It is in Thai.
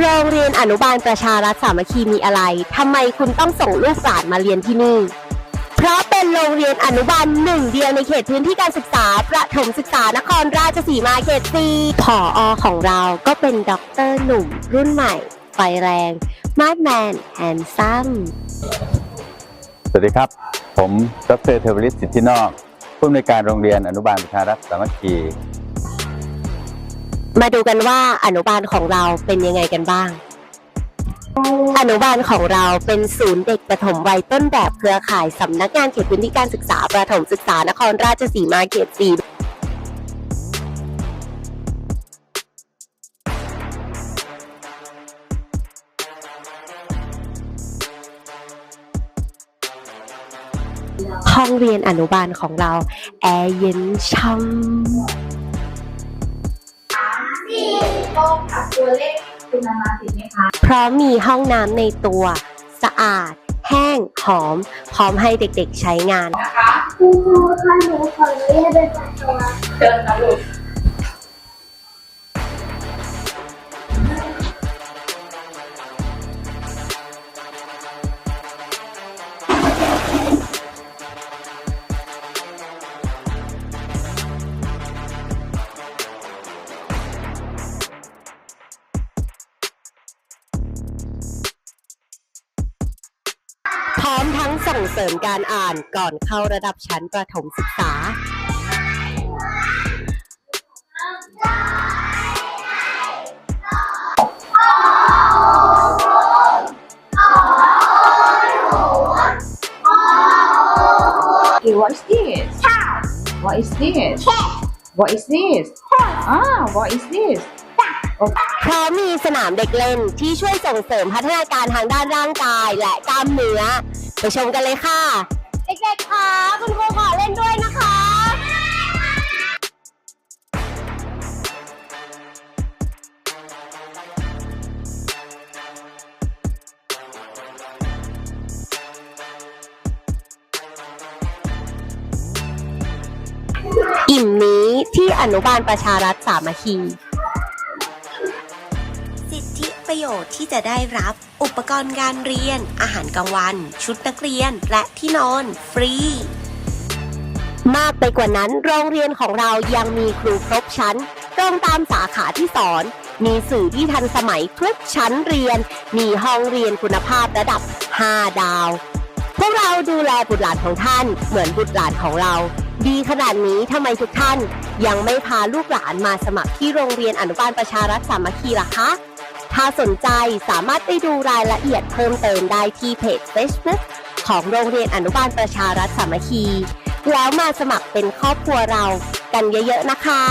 โรงเรียนอนุบาลประชารัฐสามัคคีมีอะไร ทำไมคุณต้องส่งลูกหลานมาเรียนที่นี่ เพราะเป็นโรงเรียนอนุบาลหนึ่งเดียวในเขตพื้นที่การศึกษา ประถมศึกษานครราชสีมาเขตสีผออของเราก็เป็นด็อกเตอร์หนุ่ม รุ่นใหม่ ไฟแรง มาดแมนแฮนซัมสวัสดีครับ ผมดรเทวริศสิทธินอกผู้อำนวยการโรงเรียนอนุบาลประชารัฐสามัคคี มาดูกันว่าอนุบาลของเราเป็นยังไงกันบ้าง อนุบาลของเราเป็นศูนย์เด็กประถมวัยต้นแบบเครือข่ายสำนักงานเขตพื้นที่การศึกษาประถมศึกษานครราชสีมาเขตสี่ห้องเรียนอนุบาลของเรา แอร์เย็นช่ำ สี่ตรงกับตัวเลขคุณนามาติดไหมคะ เพราะมีห้องน้ำในตัว สะอาด แห้ง หอม พร้อมให้เด็กๆใช้งาน นะคะ คุณครูคะหนูขออนุญาตไปปัสสาวะเดินนะลูก ร้อมทั้งส่งเสริมการอ่านก่อนเข้าระดับชั้นประถมศึกษา Okay, what is this? What is this? What is this? Ah, what is this? เพราะมีสนามเด็กเล่นที่ช่วยส่งเสริมพัฒนาการทางด้านร่างกายและกล้ามเนื้อ ไปชมกันเลยค่ะ เด็กๆคะคุณครูขอเล่นด้วยนะคะอิ่มนี้ที่อนุบาลประชารัฐสามัคคีสิทธิ ประโยชน์ที่จะได้รับ อุปกรณ์การเรียน อาหารกลางวัน ชุดนักเรียน และที่นอน ฟรี มากไปกว่านั้น โรงเรียนของเรายังมีครูครบชั้น ตรงตามสาขาที่สอน มีสื่อที่ทันสมัยทุกชั้นเรียน มีห้องเรียนคุณภาพระดับ 5 ดาว พวกเราดูแลบุตรหลานของท่าน เหมือนบุตรหลานของเราดีขนาดนี้ทำไมทุกท่าน ยังไม่พาลูกหลานมาสมัครที่โรงเรียนอนุบาลประชารัฐสามัคคีล่ะคะ ถ้าสนใจสามารถไปดูรายละเอียดเพิ่มเติมได้ที่เพจ Facebook ของโรงเรียนอนุบาลประชารัฐสามัคคี แล้วมาสมัครเป็นครอบครัวเรากันเยอะๆนะคะ